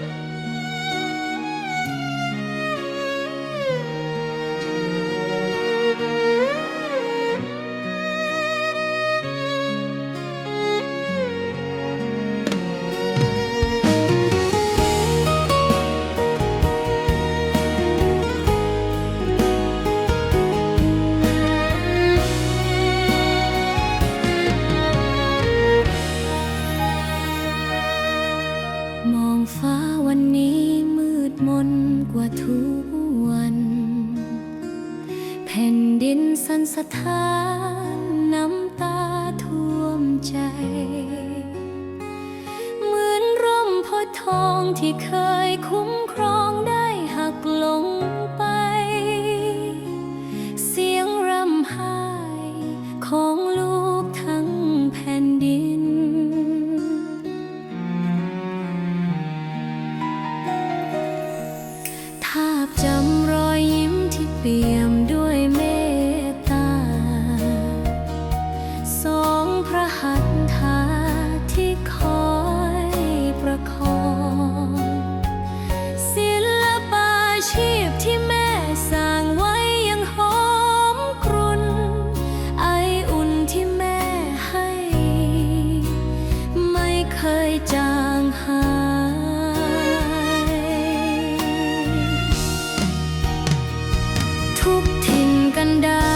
ม ดินสั่นสะท้านน้ำตาท่วมใจ เหมือนร่มโพธิ์ทองที่เคยคุ้มครองได้ เคยจางหายทุกทิ่งกันได้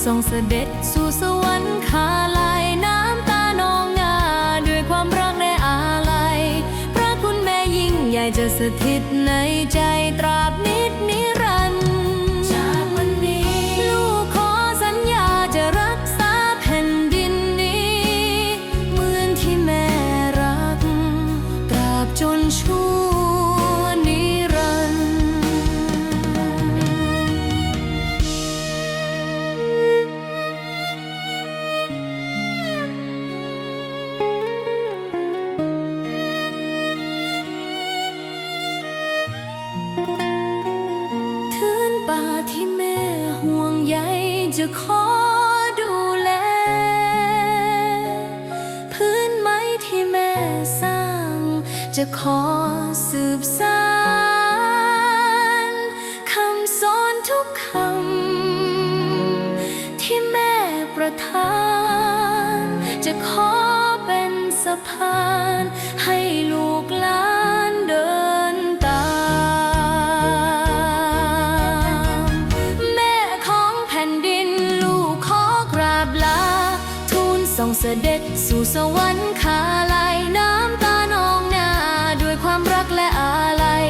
ทูลส่งเสด็จสู่สวรรค์คาลายน้ำตานองงาด้วยความรักและอาลัยพระคุณแม่ยิ่งใหญ่จะสถิตในใจตราบนิ จะขอดูแล พื้นไม้ที่แม่สร้าง จะขอสืบสานคำสอนทุกคำ ที่แม่ประทาน จะขอเป็นสะพานให้ลูก เสด็จสู่สวรรคาลายน้ำตานองหน้าด้วยความรักและอาลัย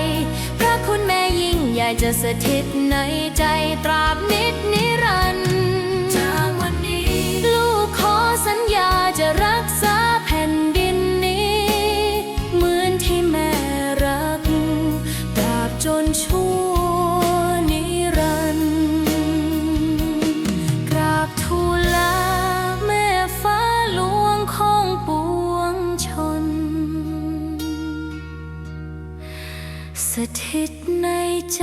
พระคุณแม่ยิ่งใหญ่จะสถิตในใจตราบนิ ถิตในใจ